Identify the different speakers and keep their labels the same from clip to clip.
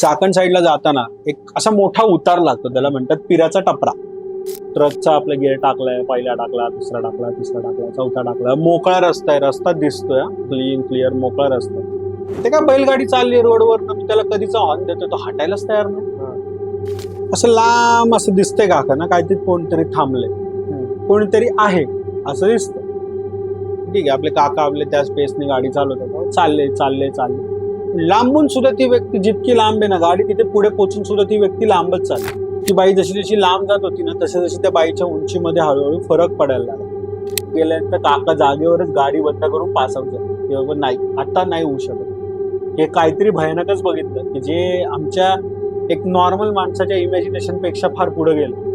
Speaker 1: चाकण साईडला जाताना एक असा मोठा उतार लागतो त्याला म्हणतात पिराचा टपरा. ट्रकचा आपला गेअर टाकलाय पहिला टाकला दुसरा टाकला तिसरा टाकला चौथा टाकला. मोकळा रस्ता आहे रस्ता दिसतोय क्लीन क्लिअर मोकळा रस्ता. ते काय बैलगाडी चालली रोडवर मी त्याला कधीचा हॉर्न देतो तो हटायलाच तयार नाही. असं लांब असं दिसतंय काका ना काहीतरी कोणतरी थांबले कोणीतरी आहे असं दिसतं ठीक आहे आपले काका आपले त्या स्पेसने गाडी चालवतात. चालले चालले चालले लांबून सुद्धा ती व्यक्ती जितकी लांब आहे ना गाडी तिथे पुढे पोचून सुद्धा ती व्यक्ती लांबच चालली ती बाई जशी जशी लांब जात होती ना तशी जशी त्या बाईच्या उंचीमध्ये हळूहळू फरक पडायला लागला. गेल्यानंतर काका जागेवरच गाडी बंद करून पासवते की बाबा नाही आता नाही होऊ शकत. हे काहीतरी भयानकच बघितलं की जे आमच्या एक नॉर्मल माणसाच्या इमॅजिनेशनपेक्षा फार पुढे गेलं.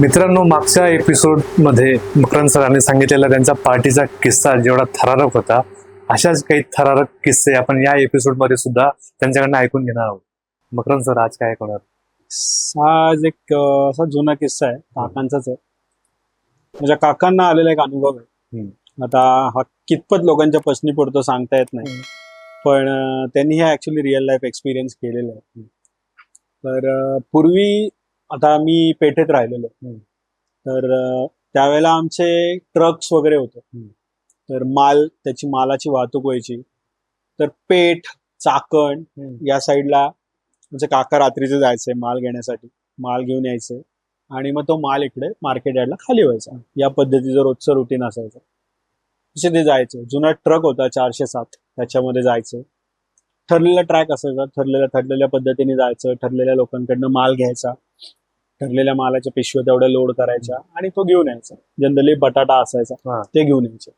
Speaker 2: मित्रांनो मागच्या एपिसोडमध्ये मकरंद सरांनी सांगितलेला त्यांचा पार्टीचा किस्सा जेवढा थरारक होता अशाच काही थरारक किस्से आपण या एपिसोडमध्ये सुद्धा त्यांच्याकडनं ऐकून घेणार आहोत. मकरंद सर आज काय ऐकणार
Speaker 1: आज एक असा जुना किस्सा आहे काकांचाच आहे. माझ्या काकांना आलेला एक अनुभव आहे. आता हा कितपत लोकांच्या पसनी पडतो सांगता येत नाही. पण त्यांनी हे ऍक्च्युली रिअल लाईफ एक्सपिरियन्स केलेलं आहे. तर पूर्वी आता मी पेठेत राहिलेलो. तर त्यावेळेला आमचे ट्रक्स वगैरे होते. तर माल त्याची मालाची वाहतूक व्हायची. तर पेठ चाकण या साईडला म्हणजे काका रात्रीचे जायचे माल घेण्यासाठी. माल घेऊन यायचे. आणि मग तो माल इकडे मार्केट यार्डला खाली व्हायचा. या पद्धतीचं रोजचं रुटीन असायचं. तसे ते जायचे. जुना ट्रक होता चारशे सात. त्याच्यामध्ये जायचे. ठरलेला ट्रॅक असायचा. ठरलेल्या ठरलेल्या पद्धतीने जायचं. ठरलेल्या लोकांकडनं माल घ्यायचा. ठरलेल्या मालाच्या पिशव्या तेवढ्या लोड करायच्या आणि तो घेऊन यायचा. जनरली बटाटा असायचा
Speaker 2: हा.
Speaker 1: ते घेऊन यायचे.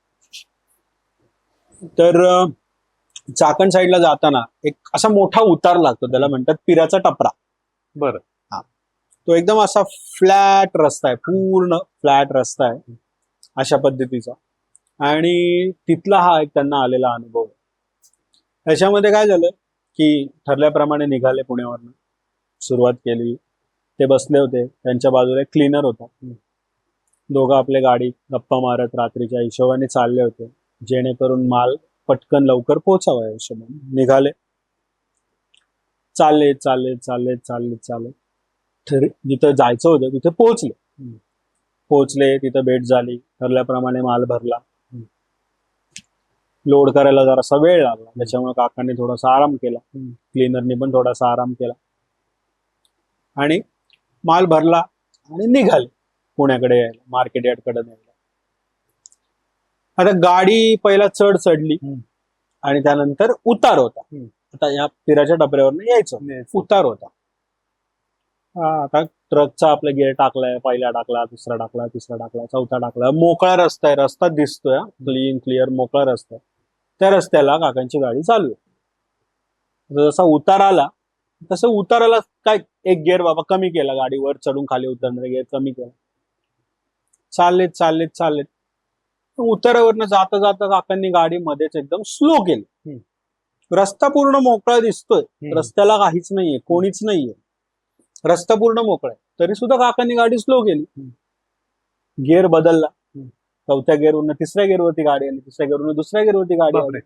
Speaker 1: तर चाकण साईडला जाताना एक असा मोठा उतार लागतो त्याला म्हणतात पिराचा टपरा.
Speaker 2: बरं.
Speaker 1: तो एकदम असा फ्लॅट रस्ता आहे पूर्ण फ्लॅट रस्ता आहे अशा पद्धतीचा. आणि तिथला हा एक त्यांना आलेला अनुभव. त्याच्यामध्ये काय झालं की ठरल्याप्रमाणे निघाले पुण्यावरनं सुरुवात केली. ते बसले होते. त्यांच्या बाजूला क्लीनर होता. दोघं आपले गाडी गप्पा मारत रात्रीच्या हिशोबाने चालले होते. जेणेकरून माल पटकन लवकर पोचावा या हिशोबाने. निघाले. चालले चालले चालले चालले चालले. जिथं जायचं होतं तिथे पोहोचले. पोहोचले तिथं भेट झाली. ठरल्याप्रमाणे माल भरला. लोड करायला जरासा वेळ लागला. त्याच्यामुळे काकांनी थोडासा आराम केला. क्लीनरनी पण थोडासा आराम केला. आणि माल भरला आणि निघाले पुण्याकडे यायला मार्केट यार्डकडे न्यायला. आता गाडी पहिला चढ चढली. आणि त्यानंतर उतार होता. आता या पिराच्या टपऱ्यावर यायचं. उतार होता. हा, आता ट्रकचा आपला गेअर टाकलाय पहिला टाकला दुसरा टाकला तिसरा टाकला चौथा टाकला. मोकळा रस्ता आहे रस्ता दिसतोय क्लीन क्लिअर मोकळा रस्ता आहे. त्या रस्त्याला काकांची गाडी चालू. आहे जसा उतार आला तसं उताराला काय एक गेअर बाबा कमी केला गाडी वर चढून खाली उतरणारा गेअर कमी केला. चाललेत चाललेत चाललेत. उतारावरनं जाता जाता काकांनी गाडी मध्येच एकदम स्लो केली. रस्ता पूर्ण मोकळा दिसतोय. रस्त्याला काहीच नाहीये कोणीच नाहीये. रस्ता पूर्ण मोकळा आहे. तरी सुद्धा काकांनी गाडी स्लो केली. गिअर बदलला. चौथ्या गिअरवरनं तिसऱ्या गिअरवरती गाडी आली. तिसऱ्या गिअरवरनं दुसऱ्या गिअरवरती गाडी आली.
Speaker 2: बापरे.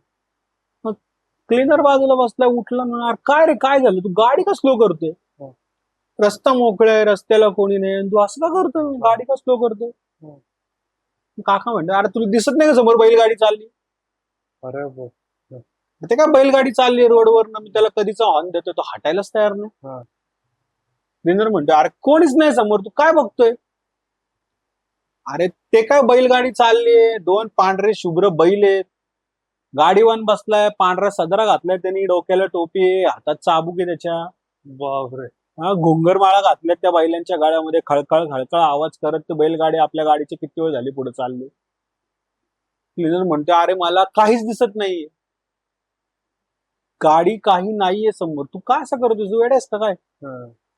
Speaker 1: क्लीनर बाजूला बसला उठला म्हणा "अरे काय रे काय झालं? तू गाडी का स्लो करतोय. रस्ता मोकळा आहे रस्त्याला कोणी नाही. तू असं का करतोय? गाडी का स्लो करतोय?
Speaker 2: हो.
Speaker 1: काका म्हणतो अरे तुला दिसत नाही का समोर बैलगाडी चालली?
Speaker 2: अरे.
Speaker 1: ते काय बैलगाडी चालली रोडवर? मी त्याला कधीचा हॉर्न देतोय तो हटायलाच तयार
Speaker 2: हा.
Speaker 1: नाही क्लीनर म्हणतो अरे कोणीच नाही समोर तू काय बघतोय? अरे ते काय बैलगाडी चाललीये दोन पांढरे शुभ्र बैल आहेत. गाडीवर बसलाय पांढरा सदरा घातलाय त्यांनी डोक्याला टोपी हातात चाबूक आहे त्याच्या.
Speaker 2: बापरे.
Speaker 1: हा घुंगरमाळा घातल्यात त्या बैलांच्या गाड्यामध्ये. खळखळ खळखळ आवाज करत ते बैलगाडी आपल्या गाडीची किती वेळ झाली पुढे चालली? क्लिनर म्हणतो अरे मला काहीच दिसत नाहीये. गाडी काही नाहीये समोर. तू काय असं करतोय तू वेळेस का काय?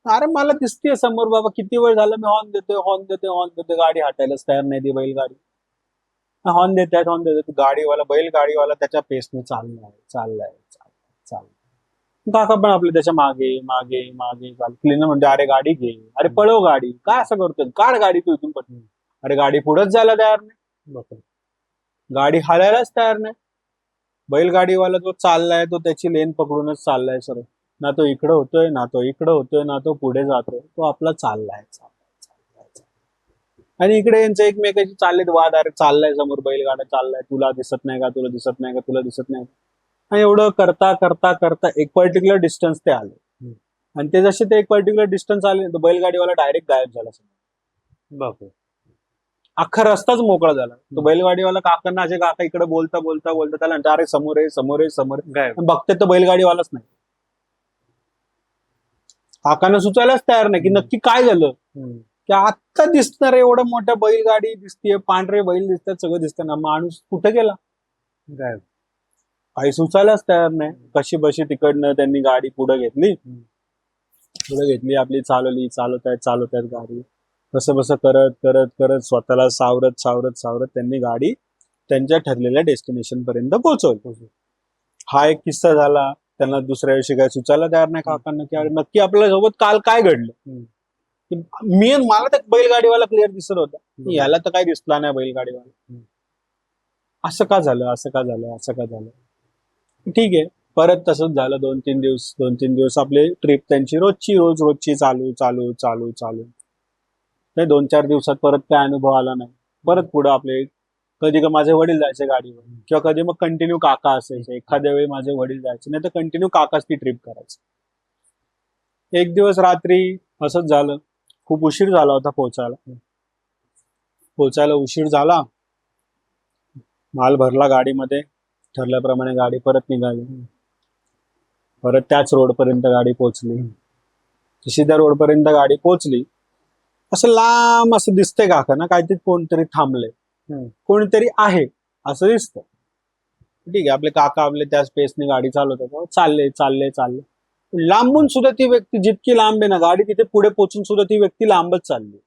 Speaker 1: अरे मला दिसतेय समोर बाबा किती वेळ झाला? मी हॉर्न देतोय हॉर्न देतोय हॉर्न देतोय गाडी हटायलाच तयार नाही ती बैलगाडी. हॉर्न देतात हॉर्न देतात गाडीवाला बैलगाडीवाला त्याच्या पेसने चाललाय चाललाय चाललाय चाललाय. काका पण आपले त्याच्यामागे मागे मागे क्लीनर म्हणते अरे गाडी घे अरे पळव गाडी. काय असं करतोय? काढ गाडी तू इथून पटकन. अरे गाडी पुढेच जायला तयार नाही. गाडी हालायलाच तयार नाही. बैलगाडीवाला जो चाललाय तो त्याची लेन पकडूनच चाललाय सर. ना तो इकडं होतोय ना तो इकडं होतोय ना तो पुढे जातोय. तो आपला चाललाय. आणि इकडे यांचे एकमेकाची चाललेत वाद. अरे चाललाय समोर बैलगाडा चाललाय. तुला दिसत नाही का? तुला दिसत नाही का? तुला दिसत नाही का? आणि एवढं करता करता करता एक पर्टिक्युलर डिस्टन्स ते आले. आणि ते जसे ते एक पर्टिक्युलर डिस्टन्स आले तर बैलगाडीवाला डायरेक्ट गायब झाला
Speaker 2: बापरे.
Speaker 1: अख्खा रस्ताच मोकळा झाला. तो बैलगाडीवाला काकांना असे काका इकडे बोलता बोलता बोलता त्याला अरे समोर आहे समोर आहे समोर बघते तर बैलगाडीवालाच नाही. काकांना सुचायलाच तयार नाही की नक्की काय झालं. की आत्ता दिसणार एवढं मोठ्या बैलगाडी दिसतीये पांढरे बैल दिसतात सगळं दिसतं. ना माणूस कुठे गेला?
Speaker 2: गायब.
Speaker 1: काही सुचायलाच तयार नाही. कशी बशी तिकडनं त्यांनी गाडी पुढे घेतली. पुढे घेतली आपली चालवली चालवत आहेत चालवत आहेत गाडी. कसं बसं करत करत करत स्वतःला सावरत सावरत सावरत त्यांनी गाडी त्यांच्या ठरलेल्या डेस्टिनेशन पर्यंत पोहोचवली. हा एक किस्सा झाला. त्यांना दुसऱ्या दिवशी काय सुचायला तयार नाही काकांना. की अरे नक्की आपल्यासोबत काल काय घडलं? मी मला तर बैलगाडीवाला क्लिअर दिसत होता. याला तर काही दिसला नाही बैलगाडीवाला. असं का झालं? असं का झालं? असं का झालं? ठीक आहे. परत तसंच झालं दोन तीन दिवस दोन तीन दिवस आपली ट्रिप त्यांची रोजची रोज रोजची चालू चालू चालू चालू. नाही दोन चार दिवसात परत काय अनुभव आला नाही. परत पुढे आपले कधी का माझे वडील जायचे गाडीवर किंवा कधी मग कंटिन्यू काका असायचे. एखाद्या वेळी माझे वडील जायचे नाही तर कंटिन्यू काकाच ती ट्रिप करायची. एक दिवस रात्री असंच झालं. खूप उशीर झाला होता पोहोचायला. पोहोचायला उशीर झाला. माल भरला गाडीमध्ये. ठरल्याप्रमाणे गाडी परत निघाली. परत त्याच रोडपर्यंत गाडी पोहोचली. जशी त्या रोडपर्यंत गाडी पोहोचली. असं लांब असं दिसतंय काका ना काहीतरी कोणतरी
Speaker 2: हम्म.
Speaker 1: कोणतरी आहे असं दिसतं ठीक आहे आपले काका आपले त्या स्पेसने गाडी चालवतात चालले चालले चालले लांबून सुद्धा ती व्यक्ती जितकी लांब आहे ना गाडी तिथे पुढे पोहोचून सुद्धा ती व्यक्ती लांबच चालली.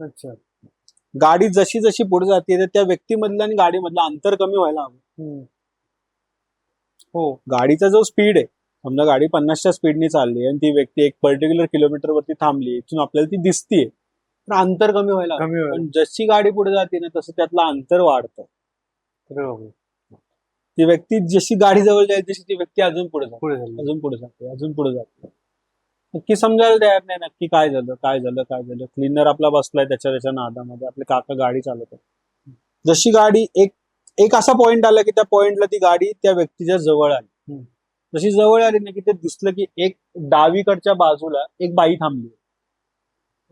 Speaker 2: अच्छा.
Speaker 1: गाडी जशी जशी पुढे जाते त्या व्यक्तीमधलं आणि गाडीमधलं अंतर कमी व्हायला हवं. हो. गाडीचा जो स्पीड आहे समजा गाडी पन्नासच्या स्पीडने चालली आणि ती व्यक्ती एक पर्टिक्युलर किलोमीटर वरती थांबली इथून आपल्याला ती दिसतीये. तर अंतर कमी व्हायला.
Speaker 2: कमी
Speaker 1: पण जशी गाडी पुढे जाते ना तसं त्यातलं अंतर वाढतं.
Speaker 2: अरे बापरे.
Speaker 1: ती व्यक्ती जशी गाडी जवळ जाईल तशी ती व्यक्ती अजून पुढे जाते.
Speaker 2: पुढे झालं
Speaker 1: अजून पुढे जाते अजून पुढे जाते. नक्की समजायला तयार नाही नक्की काय झालं काय झालं काय झालं. क्लीनर आपला बसलाय त्याच्या त्याच्या नादामध्ये. आपले काका गाडी चालवत आहे. जशी गाडी एक एक असा पॉइंट आला की त्या पॉइंटला ती गाडी त्या व्यक्तीच्या जवळ आली. जशी जवळ आली ना की ते दिसलं की एक डावीकडच्या बाजूला एक बाई थांबली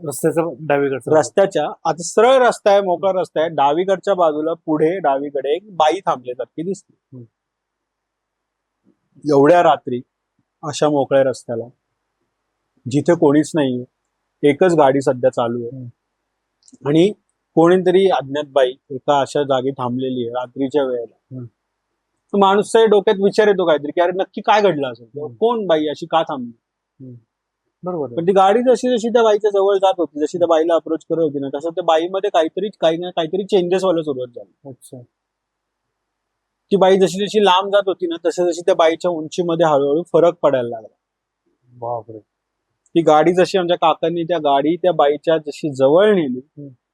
Speaker 2: रस्त्याचा डावीकडचा
Speaker 1: रस्त्याच्या आता सरळ रस्ता आहे मोकळा रस्ता आहे डावीकडच्या बाजूला पुढे डावीकडे एक बाई थांबल्यासारखी दिसते
Speaker 2: हम्म.
Speaker 1: एवढ्या रात्री अशा मोकळ्या रस्त्याला जिथे कोणीच नाही एकच गाडी सध्या चालू आहे. आणि कोणीतरी अज्ञात बाई एका अशा जागी थांबलेली आहे रात्रीच्या वेळेला. माणूसच्या डोक्यात विचार येतो काहीतरी की अरे नक्की काय घडलं असेल. कोण बाई अशी का थांबली?
Speaker 2: बरोबर.
Speaker 1: पण ती गाडी जशी जशी त्या बाईच्या जवळ जात होती जशी त्या बाईला अप्रोच करत होती ना तसं त्या बाईमध्ये काहीतरी काही ना काहीतरी चेंजेस व्हायला सुरुवात झाली.
Speaker 2: अच्छा.
Speaker 1: ती बाई जशी जशी लांब जात होती ना तशी जशी त्या बाईच्या उंचीमध्ये हळूहळू फरक पडायला लागला.
Speaker 2: बापरे.
Speaker 1: ती गाडी जशी आमच्या काकांनी त्या गाडी त्या बाईच्या जशी जवळ नेली.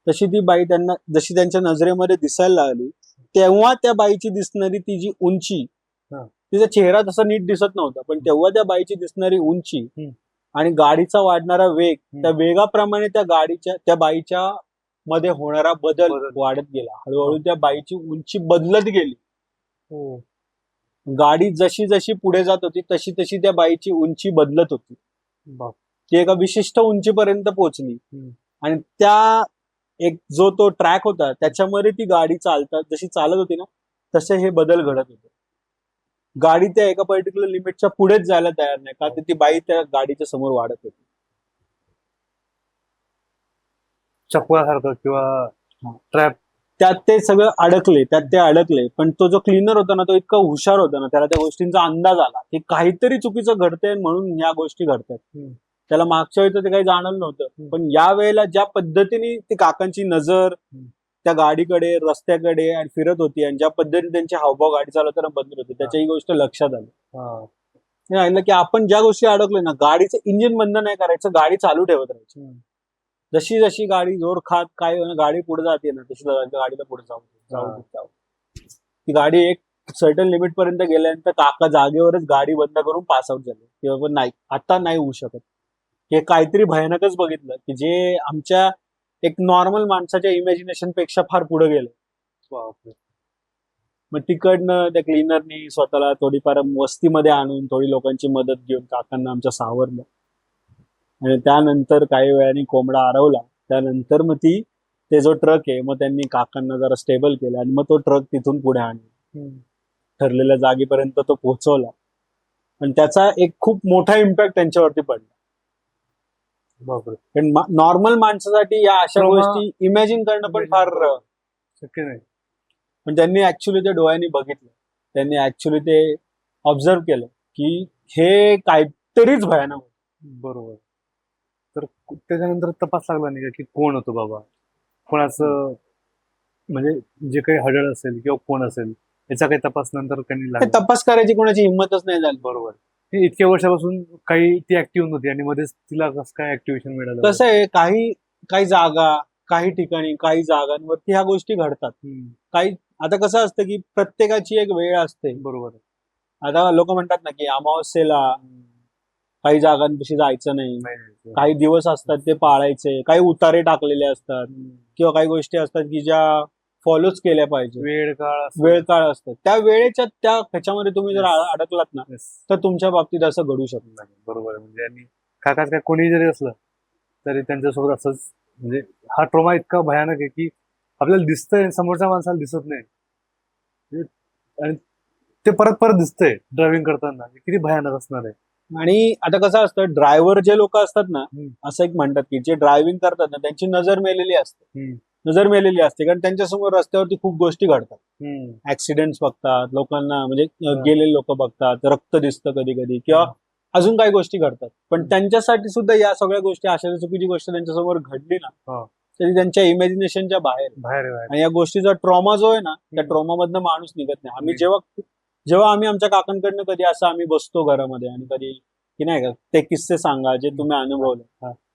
Speaker 1: तशी ती बाई त्यांना जशी त्यांच्या नजरेमध्ये दिसायला लागली तेव्हा त्या बाईची दिसणारी ती जी उंची. तिचा चेहरा तसा नीट दिसत नव्हता पण तेव्हा त्या बाईची दिसणारी उंची. आणि गाडीचा वाढणारा वेग. त्या वेगाप्रमाणे त्या गाडीच्या त्या बाईच्या मध्ये होणारा बदल. वाढत गेला हळूहळू त्या बाईची उंची बदलत गेली
Speaker 2: हो
Speaker 1: गाडी जशी जशी पुढे जात होती तशी तशी त्या बाईची उंची बदलत होती ती एका विशिष्ट उंचीपर्यंत पोहोचली. आणि त्या एक जो तो ट्रॅक होता त्याच्यामध्ये ती गाडी चालतात जशी चालत होती ना तसे हे बदल घडत होते. गाडी त्या एका पर्टिक्युलर लिमिटच्या पुढेच जायला तयार नाही का तर ती बाई त्या गाडीच्या समोर वाढत होती.
Speaker 2: चपळासारखं किंवा ट्रॅप
Speaker 1: त्यात ते सगळं अडकले त्यात ते अडकले पण तो जो क्लीनर होता ना तो इतका हुशार होता ना त्याला त्या गोष्टींचा अंदाज आला की काहीतरी चुकीचं घडतंय म्हणून या गोष्टी घडतात. त्याला मागच्या वेळी तर ते काही जाणवलं नव्हतं. पण या वेळेला ज्या पद्धतीने ती काकांची नजर. त्या गाडीकडे रस्त्याकडे आणि फिरत होती आणि ज्या पद्धतीने त्यांचे हावभाव गाडी चालवताना बदलत होते त्याच्या ही गोष्ट लक्षात आली. की आपण ज्या गोष्टी अडकलोय ना गाडीचं इंजिन बंद नाही करायचं गाडी चालू ठेवत राहायची. जशी जशी गाडी जोर खात काय गाडी पुढे जाते ना तशी गाडीला पुढे जाऊ जाऊ. ती गाडी एक सर्टन लिमिट पर्यंत गेल्यानंतर काका जागेवरच गाडी बंद करून पास आउट झाले. किंवा पण नाही आता नाही होऊ शकत. हे काहीतरी भयानकच बघितलं की जे आमच्या एक नॉर्मल माणसाच्या इमॅजिनेशनपेक्षा फार पुढे गेलं. मग तिकडनं त्या क्लिनरनी स्वतःला थोडीफार वस्तीमध्ये आणून थोडी लोकांची मदत घेऊन काकांना आमच्या सावरलं. आणि त्यानंतर काही वेळाने कोंबडा आरवला. त्यानंतर मग ती ते जो ट्रक आहे मग त्यांनी काकांना जरा स्टेबल केलं आणि मग तो ट्रक तिथून पुढे आणला. ठरलेल्या जागेपर्यंत तो पोहोचवला. आणि त्याचा एक खूप मोठा इम्पॅक्ट त्यांच्यावरती पडला. नॉर्मल माणसासाठी या अशा गोष्टी इमॅजिन करणं पण फार
Speaker 2: शक्य नाही.
Speaker 1: पण त्यांनी ऍक्च्युली ते डोळ्यांनी बघितलं. त्यांनी ऍक्च्युली ते ऑब्झर्व केलं की हे काहीतरीच भयानक होतं.
Speaker 2: बरोबर. तर त्याच्यानंतर तपास लागला नाही का की कोण होतो बाबा? कोणाचं म्हणजे जे काही हडळ असेल किंवा कोण असेल याचा काही तपास नंतर त्यांनी
Speaker 1: हे
Speaker 2: लागला.
Speaker 1: तपास करायची कोणाची हिंमतच नाही झाली.
Speaker 2: बरोबर. इतक्या वर्षापासून काही ती ऍक्टिव्ह नव्हती आणि मध्येच तिला कसं काय ऍक्टिव्हेशन मिळालं?
Speaker 1: कसं आहे काही काही जागा काही ठिकाणी काही जागांवरती ह्या गोष्टी घडतात. काही आता कसं असतं की प्रत्येकाची एक वेळ असते.
Speaker 2: बरोबर
Speaker 1: आता लोक म्हणतात ना की अमावस्येला काही जागांपाशी जायचं नाही. काही दिवस असतात ते पाळायचे काही उतारे टाकलेले असतात किंवा काही गोष्टी असतात की ज्या फॉलोच केल्या पाहिजे
Speaker 2: वेळ काळ असतो.
Speaker 1: वेळ काळ असतात त्या वेळेच्या त्या ह्याच्यामध्ये तुम्ही जर
Speaker 2: Yes.
Speaker 1: अडकलात ना
Speaker 2: Yes.
Speaker 1: तर तुमच्या बाबतीत असं घडू शकतं
Speaker 2: नाही, बरोबर आहे. म्हणजे आणि काकाच काय कोणी जरी असलं तरी त्यांच्यासोबत असंच म्हणजे हा ट्रोमा इतका भयानक आहे की आपल्याला दिसतंय समोरच्या माणसाला दिसत नाही म्हणजे- आणि ते परत परत दिसतंय ड्रायव्हिंग करताना हे किती भयानक असणार आहे
Speaker 1: आणि आता कसं असतं ड्रायव्हर जे लोक असतात ना. असं एक म्हणतात की जे ड्रायव्हिंग करतात ना त्यांची नजर मेलेली असते. नजर मेलेली असते कारण त्यांच्यासमोर रस्त्यावरती खूप गोष्टी घडतात. ऍक्सिडेंट बघतात लोकांना म्हणजे. गेलेले लोक बघतात रक्त दिसतं कधी कधी किंवा अजून काही गोष्टी घडतात पण. त्यांच्यासाठी सुद्धा या सगळ्या गोष्टी अशा चुकीची गोष्ट त्यांच्यासमोर घडली ना. तरी त्यांच्या इमॅजिनेशनच्या बाहेर. आणि या गोष्टीचा ट्रॉमा जो आहे ना त्या. ट्रॉमा मधनं माणूस निघत नाही आम्ही. जेव्हा जेव्हा आम्ही आमच्या काकांकडनं कधी असं आम्ही बसतो घरामध्ये आणि कधी की नाही का ते किस्से सांगा जे तुम्ही अनुभवले.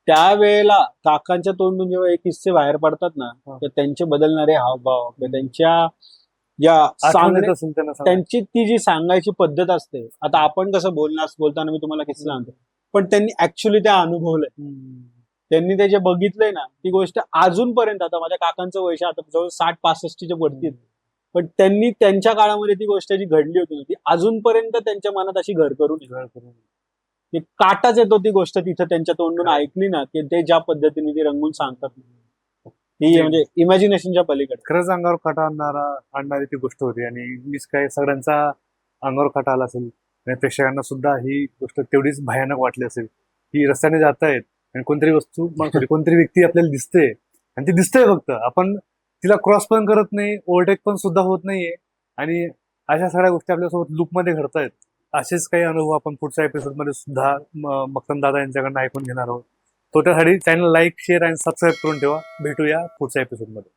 Speaker 1: त्यावेळेला काकांच्या तोंडून जेव्हा हे किस्से बाहेर पडतात ना. तर त्यांचे बदलणारे हावभाव त्यांच्या या. त्यांची ती जी सांगायची पद्धत असते आता आपण कसं बोलणार बोलताना मी तुम्हाला किस्सा सांगतो पण त्यांनी ऍक्च्युली ते अनुभवलंय. त्यांनी ते जे बघितलंय ना ती गोष्ट अजूनपर्यंत आता माझ्या काकांचं वय आता जवळ साठ पासष्टच्या वरती. पण त्यांनी त्यांच्या काळामध्ये ती गोष्ट जी घडली होती ती अजूनपर्यंत त्यांच्या मनात अशी घर करून.
Speaker 2: घर करून.
Speaker 1: की काटाच येतो ती गोष्ट तिथं त्यांच्या तोंडून. ऐकली ना की ते ज्या पद्धतीने ती रंगून सांगतात ती म्हणजे इमॅजिनेशनच्या पलीकडे
Speaker 2: खरंच अंगावर काटा आणणारा आणणारी ती गोष्ट होती आणि मीच काय सगळ्यांचा अंगावर काटा आला असेल आणि प्रेक्षकांना सुद्धा ही गोष्ट तेवढीच भयानक वाटली असेल की रस्त्याने जातायत आणि कोणतरी वस्तू कोणतरी व्यक्ती आपल्याला दिसते आणि ती दिसतंय फक्त आपण तिला क्रॉस पण करत नाही ओव्हरटेक पण सुद्धा होत नाहीये. आणि अशा सगळ्या गोष्टी आपल्यासोबत लूपमध्ये घडतायत. असेच काही अनुभव आपण पुढच्या एपिसोडमध्ये सुद्धा मक्तन दादा यांच्याकडनं ऐकून घेणार आहोत. तो त्यासाठी चॅनल लाईक शेअर आणि सबस्क्राईब करून ठेवा. भेटूया पुढच्या एपिसोडमध्ये